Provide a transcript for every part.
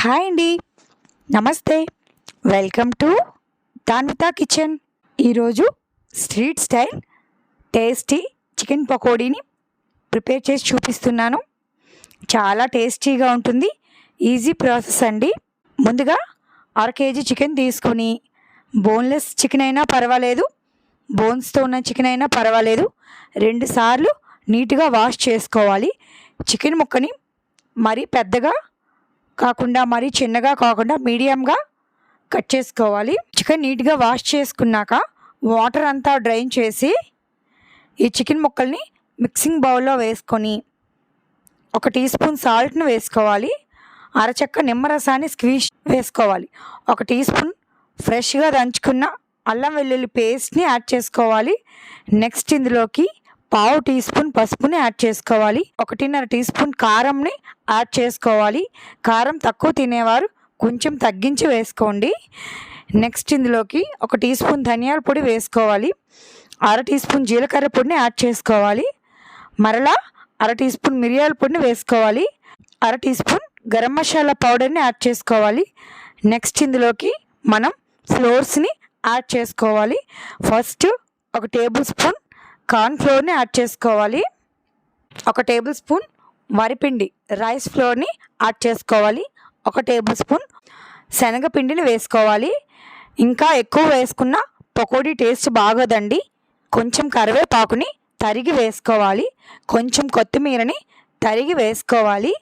Hi అండి. నమస్తే. Welcome to Danvitha kitchen. ఈరోజు స్ట్రీట్ స్టైల్ టేస్టీ చికెన్ పకోడీని ప్రిపేర్ చేసి చూపిస్తున్నాను. చాలా టేస్టీగా ఉంటుంది. ఈజీ ప్రాసెస్ అండి. ముందుగా అర కేజీ చికెన్ తీసుకొని బోన్లెస్ చికెన్ అయినా పర్వాలేదు. బోన్స్తో ఉన్న చికెన్ అయినా పర్వాలేదు. రెండుసార్లు నీట్గా వాష్ చేసుకోవాలి. చికెన్ ముక్కని మరీ పెద్దగా కాకుండా మరీ చిన్నగా కాకుండా మీడియంగా కట్ చేసుకోవాలి. చికెన్ నీట్గా వాష్ చేసుకున్నాక వాటర్ అంతా డ్రైన్ చేసి ఈ చికెన్ ముక్కల్ని మిక్సింగ్ బౌల్లో వేసుకొని ఒక టీ స్పూన్ సాల్ట్ని వేసుకోవాలి. అరచక్క నిమ్మరసాన్ని స్క్వీజ్ వేసుకోవాలి. ఒక టీ స్పూన్ ఫ్రెష్గా దంచుకున్న అల్లం వెల్లుల్లి పేస్ట్ని యాడ్ చేసుకోవాలి. నెక్స్ట్ ఇందులోకి పావు టీ స్పూన్ పసుపుని యాడ్ చేసుకోవాలి. ఒకటిన్నర టీ స్పూన్ కారంని యాడ్ చేసుకోవాలి. కారం తక్కువ తినేవారు కొంచెం తగ్గించి వేసుకోండి. నెక్స్ట్ ఇందులోకి ఒక టీ స్పూన్ ధనియాల పొడి వేసుకోవాలి. అర టీ స్పూన్ జీలకర్ర పొడిని యాడ్ చేసుకోవాలి. మరలా అర టీ స్పూన్ మిరియాల పొడిని వేసుకోవాలి. అర టీ స్పూన్ గరం మసాలా పౌడర్ని యాడ్ చేసుకోవాలి. నెక్స్ట్ ఇందులోకి మనం ఫ్లోర్స్ని యాడ్ చేసుకోవాలి. ఫస్ట్ ఒక టేబుల్ స్పూన్ కార్న్ ఫ్లోర్ని యాడ్ చేసుకోవాలి. ఒక టేబుల్ స్పూన్ వరిపిండి రైస్ ఫ్లోర్ని యాడ్ చేసుకోవాలి. ఒక టేబుల్ స్పూన్ శనగపిండిని వేసుకోవాలి. ఇంకా ఎక్కువ వేసుకున్న పకోడీ టేస్ట్ బాగోదండి. కొంచెం కరివేపాకుని తరిగి వేసుకోవాలి. కొంచెం కొత్తిమీరని తరిగి వేసుకోవాలి.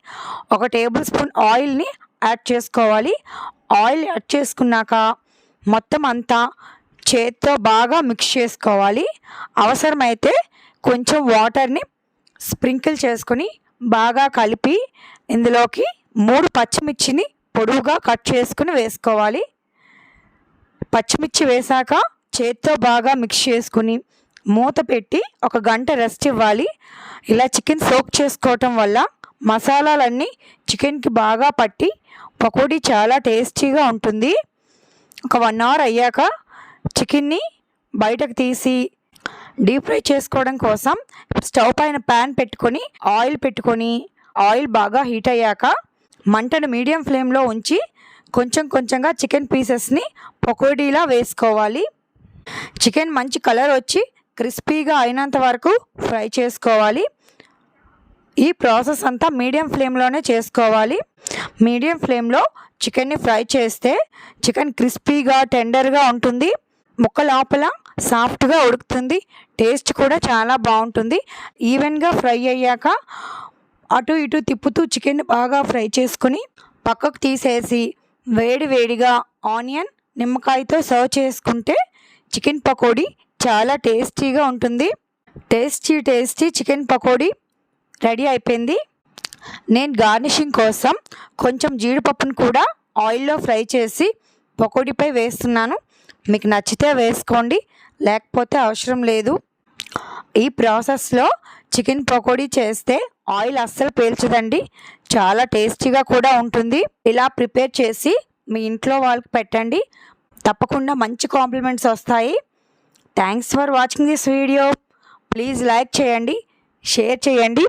ఒక టేబుల్ స్పూన్ ఆయిల్ని యాడ్ చేసుకోవాలి. ఆయిల్ యాడ్ చేసుకున్నాక మొత్తం అంతా చేత్తో బాగా మిక్స్ చేసుకోవాలి. అవసరమైతే కొంచెం వాటర్ని స్ప్రింకిల్ చేసుకొని బాగా కలిపి ఇందులోకి మూడు పచ్చిమిర్చిని పొడవుగా కట్ చేసుకుని వేసుకోవాలి. పచ్చిమిర్చి వేశాక చేత్తో బాగా మిక్స్ చేసుకుని మూత పెట్టి ఒక గంట రెస్ట్ ఇవ్వాలి. ఇలా చికెన్ సోక్ చేసుకోవటం వల్ల మసాలాలన్నీ చికెన్కి బాగా పట్టి పకోడీ చాలా టేస్టీగా ఉంటుంది. ఒక వన్ అవర్ అయ్యాక చికెన్ని బయటకు తీసి డీప్ ఫ్రై చేసుకోవడం కోసం స్టవ్ పైన ప్యాన్ పెట్టుకొని ఆయిల్ పెట్టుకొని ఆయిల్ బాగా హీట్ అయ్యాక మంటను మీడియం ఫ్లేమ్లో ఉంచి కొంచెం కొంచెంగా చికెన్ పీసెస్ని పకోడీలా వేసుకోవాలి. చికెన్ మంచి కలర్ వచ్చి క్రిస్పీగా అయినంత వరకు ఫ్రై చేసుకోవాలి. ఈ ప్రాసెస్ అంతా మీడియం ఫ్లేమ్లోనే చేసుకోవాలి. మీడియం ఫ్లేమ్లో చికెన్ని ఫ్రై చేస్తే చికెన్ క్రిస్పీగా టెండర్గా ఉంటుంది. ముక్క లోపల సాఫ్ట్గా ఉడుకుతుంది. టేస్ట్ కూడా చాలా బాగుంటుంది. ఈవెన్గా ఫ్రై అయ్యాక అటు ఇటు తిప్పుతూ చికెన్ బాగా ఫ్రై చేసుకుని పక్కకు తీసేసి వేడి వేడిగా ఆనియన్ నిమ్మకాయతో సర్వ్ చేసుకుంటే చికెన్ పకోడీ చాలా టేస్టీగా ఉంటుంది. Tasty tasty chicken pakodi ready అయిపోయింది. నేను గార్నిషింగ్ కోసం కొంచెం జీడిపప్పును కూడా ఆయిల్లో ఫ్రై చేసి పకోడీపై వేస్తున్నాను. మీకు నచ్చితే వేసుకోండి లేకపోతే అవసరం లేదు. ఈ ప్రాసెస్లో చికెన్ పకోడీ చేస్తే ఆయిల్ అస్సలు పీల్చదండి. చాలా టేస్టీగా కూడా ఉంటుంది. ఇలా ప్రిపేర్ చేసి మీ ఇంట్లో వాళ్ళకి పెట్టండి. తప్పకుండా మంచి కాంప్లిమెంట్స్ వస్తాయి. Thanks for watching this video. Please like చేయండి షేర్ చేయండి.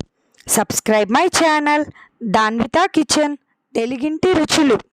Subscribe my channel Danvitha kitchen తెలుగింటి రుచులు.